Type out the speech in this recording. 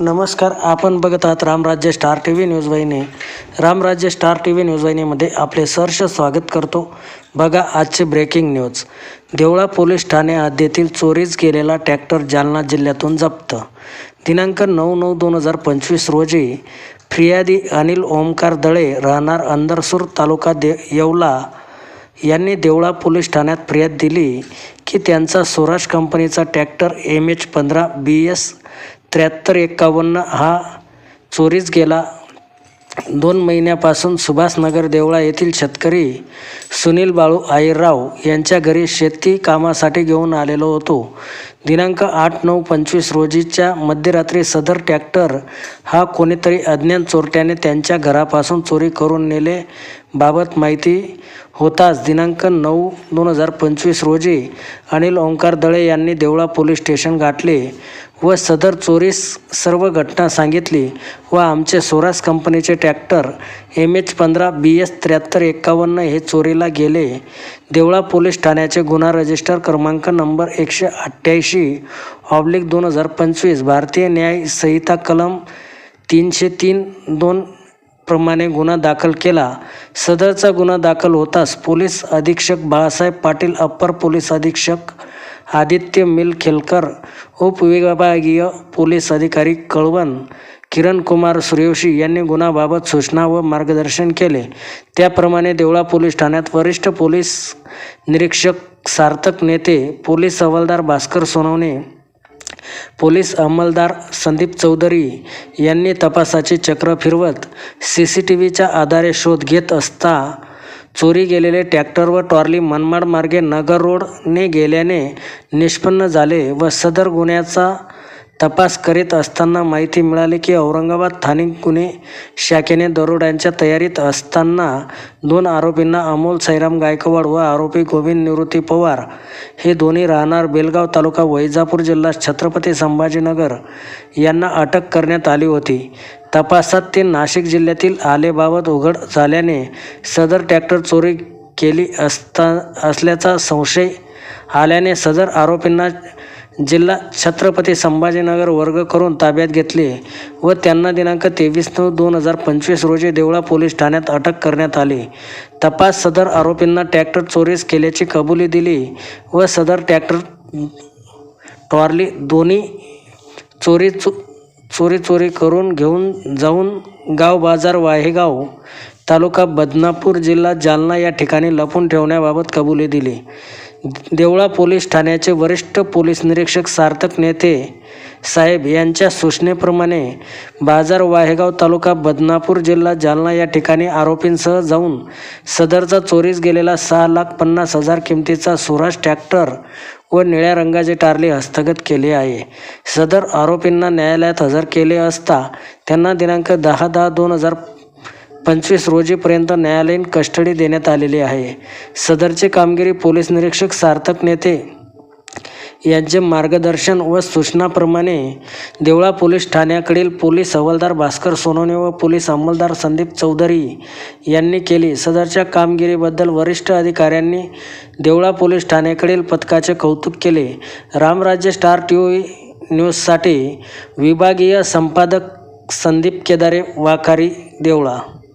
नमस्कार आपण बघत आहात Ramrajya star T V news वाहिनी. Ramrajya star T V news वाहिनीमध्ये आपले सहर्ष स्वागत करतो. बघा आजचे ब्रेकिंग न्यूज देवळा पोलीस ठाणे हद्दीतील चोरीस गेलेला ट्रॅक्टर जालना जिल्ह्यातून जप्त. दिनांक नऊ नऊ दोन हजार पंचवीस रोजी फिर्यादी अनिल ओमकार दळे राहणार अंदरसूर तालुका दे येवला यांनी देवळा पोलीस ठाण्यात फिर्याद दिली की त्यांचा स्वराज कंपनीचा ट्रॅक्टर एम एच पंधरा बी एस त्र्याहत्तर एक्कावन्न हा चोरीस गेला. दोन महिन्यापासून सुभाषनगर देवळा येथील शेतकरी सुनील बाळू आईराव यांच्या घरी शेती कामासाठी घेऊन आलेलो होतो. दिनांक आठ नऊ पंचवीस रोजीच्या मध्यरात्री सदर ट्रॅक्टर हा कोणीतरी अज्ञान चोरट्याने त्यांच्या घरापासून चोरी करून नेले बाबत माहिती होताच दिनांक नऊ दोन हजार पंचवीस रोजी अनिल ओंकार दळे यांनी देवळा पोलीस स्टेशन गाठले व सदर चोरीस सर्व घटना सांगितली व आमचे सोरास कंपनीचे ट्रॅक्टर एम एच पंधरा बी एस त्र्याहत्तर एक्कावन्न हे चोरीला गेले. देवळा पोलीस ठाण्याचे गुन्हा रजिस्टर क्रमांक नंबर एकशे अठ्ठ्याऐंशी ऑब्लिक दोन हजार पंचवीस भारतीय न्याय संहिता कलम तीनशे तीन दोन प्रमाणे गुन्हा दाखल केला. सदरचा गुन्हा दाखल होताच पोलीस अधीक्षक बाळासाहेब पाटील अप्पर पोलीस अधीक्षक आदित्य मिलखेलकर उपविभागीय पोलीस अधिकारी कळवण किरण कुमार सूर्यवशी यांनी गुन्हाबाबत सूचना व मार्गदर्शन केले. त्याप्रमाणे देवळा पोलीस ठाण्यात वरिष्ठ पोलीस निरीक्षक सार्थक नेते पोलीस हवालदार भास्कर सोनवणे पोलीस अंमलदार संदीप चौधरी यांनी तपासाची चक्र फिरवत सी सी टी व्हीच्या आधारे शोध घेत असता चोरी गेलेले ट्रॅक्टर व टॉर्ली मनमाड मार्गे नगर रोडने गेल्याने निष्पन्न झाले व सदर गुन्ह्याचा तपास करीत असताना माहिती मिळाली की औरंगाबाद स्थानिक गुन्हे शाखेने दरोड्यांच्या तयारीत असताना दोन आरोपींना अमोल सैराम गायकवाड व आरोपी गोविंद निवृत्ती पवार हे दोन्ही राहणार बेलगाव तालुका वैजापूर जिल्हा छत्रपती संभाजीनगर यांना अटक करण्यात आली होती. तपासात ते नाशिक जिल्ह्यातील आलेबाबत उघड झाल्याने सदर ट्रॅक्टर चोरी केली असता असल्याचा संशय आल्याने सदर आरोपींना जिल्हा छत्रपती संभाजीनगर वर्ग करून ताब्यात घेतले व त्यांना दिनांक तेवीस नऊ दोन हजार पंचवीस रोजी देवळा पोलीस ठाण्यात अटक करण्यात आली. तपास सदर आरोपींना ट्रॅक्टर चोरीस केल्याची कबुली दिली व सदर ट्रॅक्टर टॉर्ली दोन्ही चोरी चो चोरी चोरी करून घेऊन जाऊन गाव बाजार वाहेगाव तालुका बदनापूर जिल्हा जालना या ठिकाणी लपून ठेवण्याबाबत कबुली दिली. देवळा पोलीस ठाण्याचे वरिष्ठ पोलीस निरीक्षक सार्थक नेते साहेब यांच्या सूचनेप्रमाणे बाजार वाहेगाव तालुका बदनापूर जिल्हा जालना या ठिकाणी आरोपींसह जाऊन सदरचा चोरीस गेलेला सहा लाख पन्नास हजार किमतीचा स्वराज ट्रॅक्टर व निळ्या रंगाचे टारले हस्तगत केले आहे. सदर आरोपींना न्यायालयात हजर केले असता त्यांना दिनांक दहा दहा दोन हजार पंचवीस रोजीपर्यंत न्यायालयीन कस्टडी देण्यात आलेली आहे. सदरची कामगिरी पोलीस निरीक्षक सार्थक नेते यांचे मार्गदर्शन व सूचनाप्रमाणे देवळा पोलीस ठाण्याकडील पोलीस हवालदार भास्कर सोनवणे व पोलीस अंमलदार संदीप चौधरी यांनी केली. सदरच्या कामगिरीबद्दल वरिष्ठ अधिकाऱ्यांनी देवळा पोलीस ठाण्याकडील पथकाचे कौतुक केले. रामराज्य स्टार टी व्ही न्यूजसाठी विभागीय संपादक संदीप केदारे वाखारी देवळा